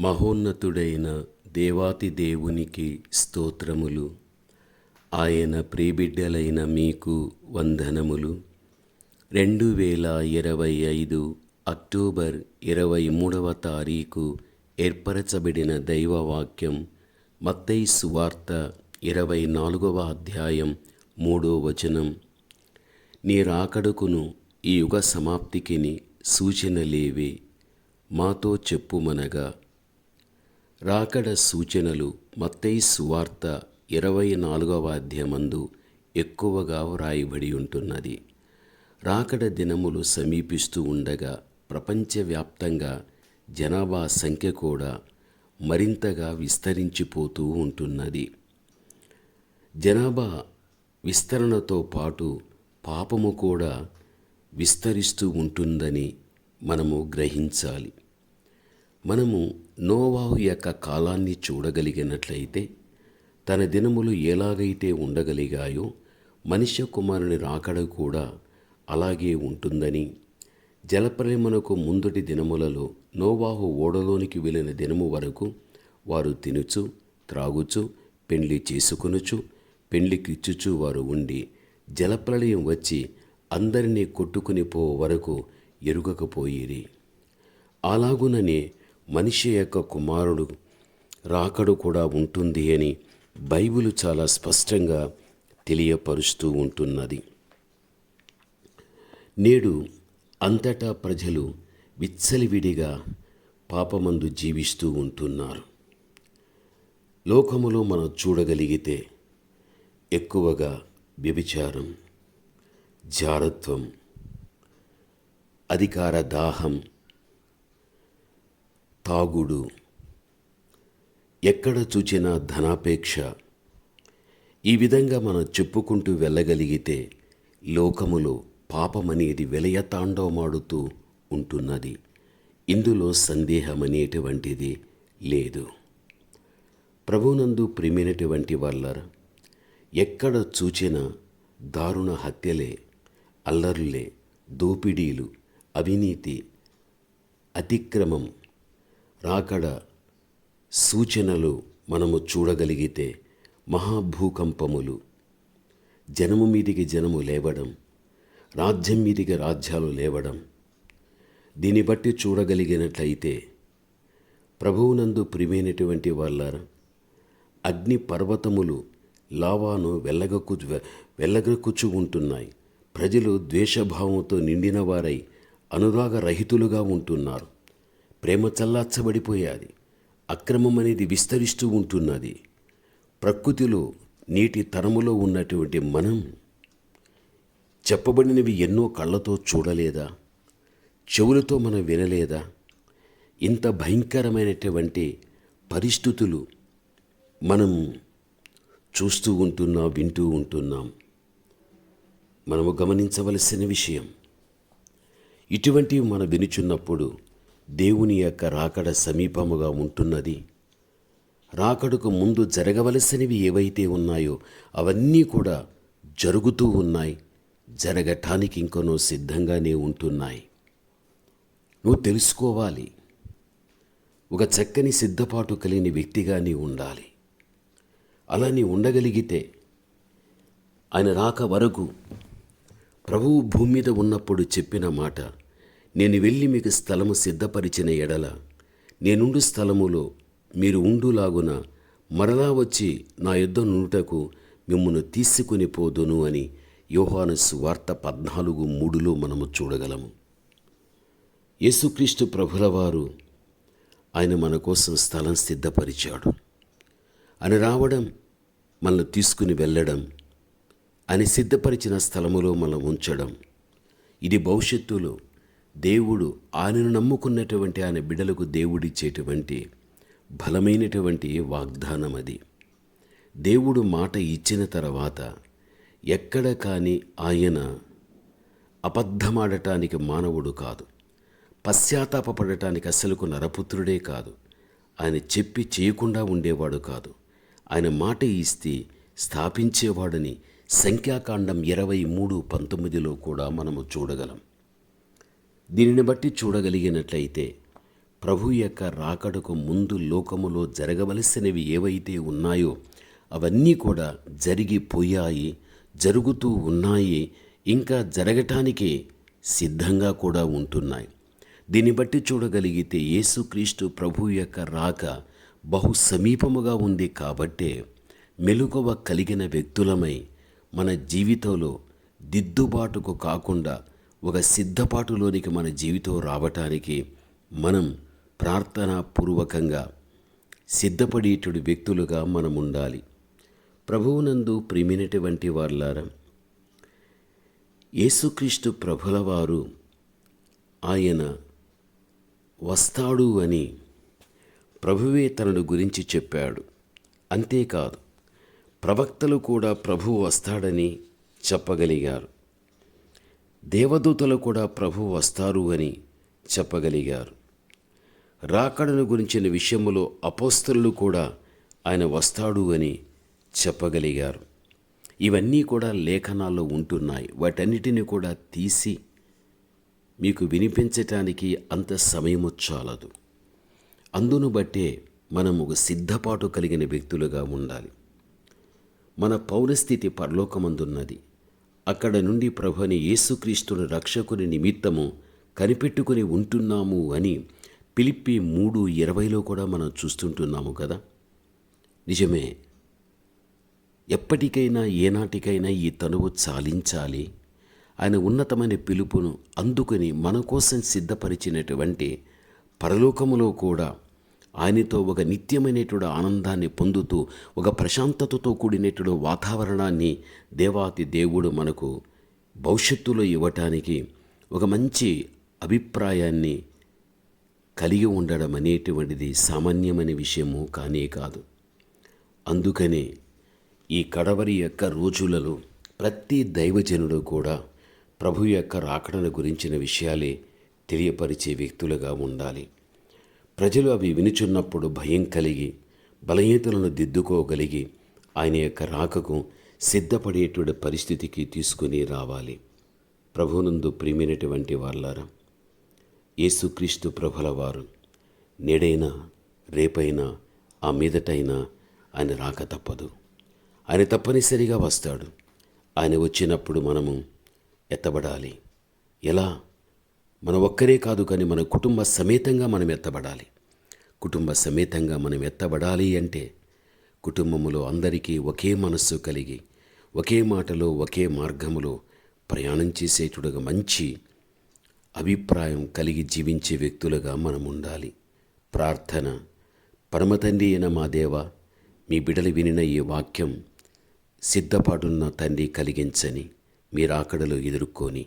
మహోన్నతుడైన దేవాతి దేవునికి స్తోత్రములు. ఆయన ప్రియబిడ్డలైన మీకు వందనములు. రెండు వేల ఇరవై ఐదు అక్టోబర్ ఇరవై మూడవ తారీఖు ఏర్పరచబడిన దైవవాక్యం మత్తయి సువార్త ఇరవై నాలుగవ అధ్యాయం మూడో వచనం. నీ రాకడకును ఈ యుగ సమాప్తికిని సూచనలేవే మాతో చెప్పుమనగా రాకడ సూచనలు మత్తయి సువార్త ఇరవై నాలుగవ అధ్యాయమందు ఎక్కువగా వ్రాయబడి ఉంటున్నది. రాకడ దినములు సమీపిస్తూ ఉండగా ప్రపంచవ్యాప్తంగా జనాభా సంఖ్య కూడా మరింతగా విస్తరించిపోతూ ఉంటున్నది. జనాభా విస్తరణతో పాటు పాపము కూడా విస్తరిస్తూ ఉంటుందని మనము గ్రహించాలి. మనము నోవాహు యొక్క కాలాన్ని చూడగలిగినట్లయితే తన దినములు ఎలాగైతే ఉండగలిగాయో మనుష్య కుమారుని రాకడ కూడా అలాగే ఉంటుందని. జలప్రేమనకు ముందుటి దినములలో నోవాహు ఓడలోనికి వెళ్ళిన దినము వరకు వారు తినుచు త్రాగుచు పెండ్లి చేసుకొనుచు పెండ్లికిచ్చుచు వారు ఉండి జలప్రళయం వచ్చి అందరినీ కొట్టుకుని పో వరకు ఎరుగకపోయిరి. అలాగుననే మనిషి యొక్క కుమారుడు రాకడు కూడా ఉంటుంది అని బైబిల్ చాలా స్పష్టంగా తెలియపరుస్తూ ఉంటున్నది. నేడు అంతటా ప్రజలు విచ్చలివిడిగా పాపమందు జీవిస్తూ ఉంటున్నారు. లోకములో మనం చూడగలిగితే ఎక్కువగా వ్యభిచారం జారత్వం అధికార దాహం తాగుడు. ఎక్కడ చూచినా ధనాపేక్ష. ఈ విధంగా మనం చెప్పుకుంటూ వెళ్ళగలిగితే లోకములో పాపమనేది విలయ తాండవమాడుతూ ఉంటున్నది. ఇందులో సందేహమనేటువంటిది లేదు. ప్రభునందు ప్రిమినటువంటి వాళ్ళ ఎక్కడ చూచినా దారుణ హత్యలే అల్లరులే దోపిడీలు అవినీతి అతిక్రమం రాకడ సూచనలు మనము చూడగలిగితే మహాభూకంపములు. జనము మీదికి జనము లేవడం రాజ్యం మీదికి రాజ్యాలు లేవడం. దీన్ని బట్టి చూడగలిగినట్లయితే ప్రభువునందు ప్రియమైనటువంటి వాళ్ళ అగ్ని పర్వతములు లావాను వెళ్ళగకు వెళ్ళగకుచ్చు ఉంటున్నాయి. ప్రజలు ద్వేషభావంతో నిండిన వారై అనురాగరహితులుగా ఉంటున్నారు. ప్రేమ చల్లార్చబడిపోయాది. అక్రమం అనేది విస్తరిస్తూ ఉంటున్నది. ప్రకృతిలో నీటి తరములో ఉన్నటువంటి మనం చెప్పబడినవి ఎన్నో కళ్ళతో చూడలేదా? చెవులతో మనం వినలేదా? ఇంత భయంకరమైనటువంటి పరిస్థితులు మనం చూస్తూ ఉంటున్నాం వింటూ ఉంటున్నాం. మనము గమనించవలసిన విషయం ఇటువంటివి మనం వినుచున్నప్పుడు దేవుని యొక్క రాకడ సమీపముగా ఉంటున్నది. రాకడకు ముందు జరగవలసినవి ఏవైతే ఉన్నాయో అవన్నీ కూడా జరుగుతూ ఉన్నాయి. జరగటానికి ఇంకొనో సిద్ధంగానే ఉంటున్నాయి. నువ్వు తెలుసుకోవాలి. ఒక చక్కని సిద్ధపాటు కలిగిన వ్యక్తిగా నీ ఉండాలి. అలా నీ ఉండగలిగితే ఆయన రాక వరకు ప్రభువు భూమి మీద ఉన్నప్పుడు చెప్పిన మాట నేను వెళ్ళి మీకు స్థలము సిద్ధపరిచిన ఎడల నేనుండు స్థలములో మీరు ఉండులాగున మరలా వచ్చి నా యుద్ధ నుండుటకు మిమ్మల్ని తీసుకుని పోదును అని యోహాను సువార్త పద్నాలుగు మూడులో మనము చూడగలము యేసుక్రీస్తు ప్రభుల వారు ఆయన మన కోసం స్థలం సిద్ధపరిచాడు. అని రావడం మనల్ని తీసుకుని వెళ్ళడం అని సిద్ధపరిచిన స్థలములో మనం ఉంచడం ఇది భవిష్యత్తులో దేవుడు ఆయనను నమ్ముకున్నటువంటి ఆయన బిడలకు దేవుడిచ్చేటువంటి బలమైనటువంటి వాగ్దానం అది దేవుడు మాట ఇచ్చిన తర్వాత ఎక్కడ కానీ ఆయన అబద్ధమాడటానికి మానవుడు కాదు. పశ్చాత్తాపడటానికి అసలుకు నరపుత్రుడే కాదు. ఆయన చెప్పి చేయకుండా ఉండేవాడు కాదు. ఆయన మాట ఇస్తే స్థాపించేవాడని సంఖ్యాకాండం ఇరవై మూడు పంతొమ్మిదిలో కూడా మనము చూడగలం. దీనిని బట్టి చూడగలిగినట్లయితే ప్రభు యొక్క రాకడకు ముందు లోకములో జరగవలసినవి ఏవైతే ఉన్నాయో అవన్నీ కూడా జరిగిపోయాయి జరుగుతూ ఉన్నాయి ఇంకా జరగటానికి సిద్ధంగా కూడా ఉంటున్నాయి. దీన్ని బట్టి చూడగలిగితే యేసుక్రీస్తు ప్రభు యొక్క రాక బహు సమీపముగా ఉంది కాబట్టే మెలకువ కలిగిన వ్యక్తులమై మన జీవితంలో దిద్దుబాటుకు కాకుండా ఒక సిద్ధపాటులోనికి మన జీవితం రావటానికి మనం ప్రార్థనాపూర్వకంగా సిద్ధపడేటుడు వ్యక్తులుగా మనం ఉండాలి ప్రభువునందు ప్రిమినటువంటి వార్లారా యేసుక్రీస్తు ప్రభుల వారు ఆయన వస్తాడు అని ప్రభువే తనను గురించి చెప్పాడు. అంతేకాదు ప్రవక్తలు కూడా ప్రభువు వస్తాడని చెప్పగలిగారు. దేవదూతలు కూడా ప్రభు వస్తారు అని చెప్పగలిగారు. రాకడను గురించిన విషయములో అపోస్తలు కూడా ఆయన వస్తాడు అని చెప్పగలిగారు. ఇవన్నీ కూడా లేఖనాల్లో ఉంటున్నాయి. వాటన్నిటిని కూడా తీసి మీకు వినిపించటానికి అంత సమయము చాలదు. అందును బట్టే మనం ఒక సిద్ధపాటు కలిగిన వ్యక్తులుగా ఉండాలి. మన పౌరస్థితి పరలోకమందున్నది. అక్కడ నుండి ప్రభుని యేసుక్రీస్తుని రక్షకుని నిమిత్తము కనిపెట్టుకుని ఉంటున్నాము అని పిలిప్పి మూడు ఇరవైలో కూడా మనం చూస్తుంటున్నాము కదా. నిజమే ఎప్పటికైనా ఏనాటికైనా ఈ తనువు చాలించాలి. ఆయన ఉన్నతమైన పిలుపును అందుకుని మన కోసం సిద్ధపరిచినటువంటి పరలోకములో కూడా ఆయనతో ఒక నిత్యమైనటువంటి ఆనందాన్ని పొందుతూ ఒక ప్రశాంతతతో కూడినటువంటి వాతావరణాన్ని దేవాతి దేవుడు మనకు భవిష్యత్తులో ఇవ్వటానికి ఒక మంచి అభిప్రాయాన్ని కలిగి ఉండడం అనేటువంటిది సామాన్యమైన విషయము కానే కాదు. అందుకనే ఈ కడవరి యొక్క రోజులలో ప్రతి దైవజనుడు కూడా ప్రభు యొక్క రాకడను గురించిన విషయాలే తెలియపరిచే వ్యక్తులుగా ఉండాలి. ప్రజలు అవి వినుచున్నప్పుడు భయం కలిగి బలహీనతలను దిద్దుకోగలిగి ఆయన యొక్క రాకకు సిద్ధపడేటువంటి పరిస్థితికి తీసుకుని రావాలి. ప్రభునందు ప్రియమైనటువంటి వాళ్ళారా యేసుక్రీస్తు ప్రభుల వారు నేడైనా రేపైనా ఆ మీదటైనా ఆయన రాక తప్పదు. ఆయన తప్పనిసరిగా వస్తాడు. ఆయన వచ్చినప్పుడు మనము ఎత్తబడాలి. ఎలా? మన ఒక్కరే కాదు కానీ మన కుటుంబ సమేతంగా మనం ఎత్తబడాలి. కుటుంబ సమేతంగా మనం ఎత్తబడాలి అంటే కుటుంబములో అందరికీ ఒకే మనస్సు కలిగి ఒకే మాటలో ఒకే మార్గములో ప్రయాణం చేసేటుడుగా మంచి అభిప్రాయం కలిగి జీవించే వ్యక్తులుగా మనం ఉండాలి ప్రార్థన. పరమతండ్రి అయిన మా దేవ మీ బిడలు వినిన ఈ వాక్యం సిద్ధపాటున్న తండ్రి కలిగించని మీరు మీరాకడలో ఎదుర్కొని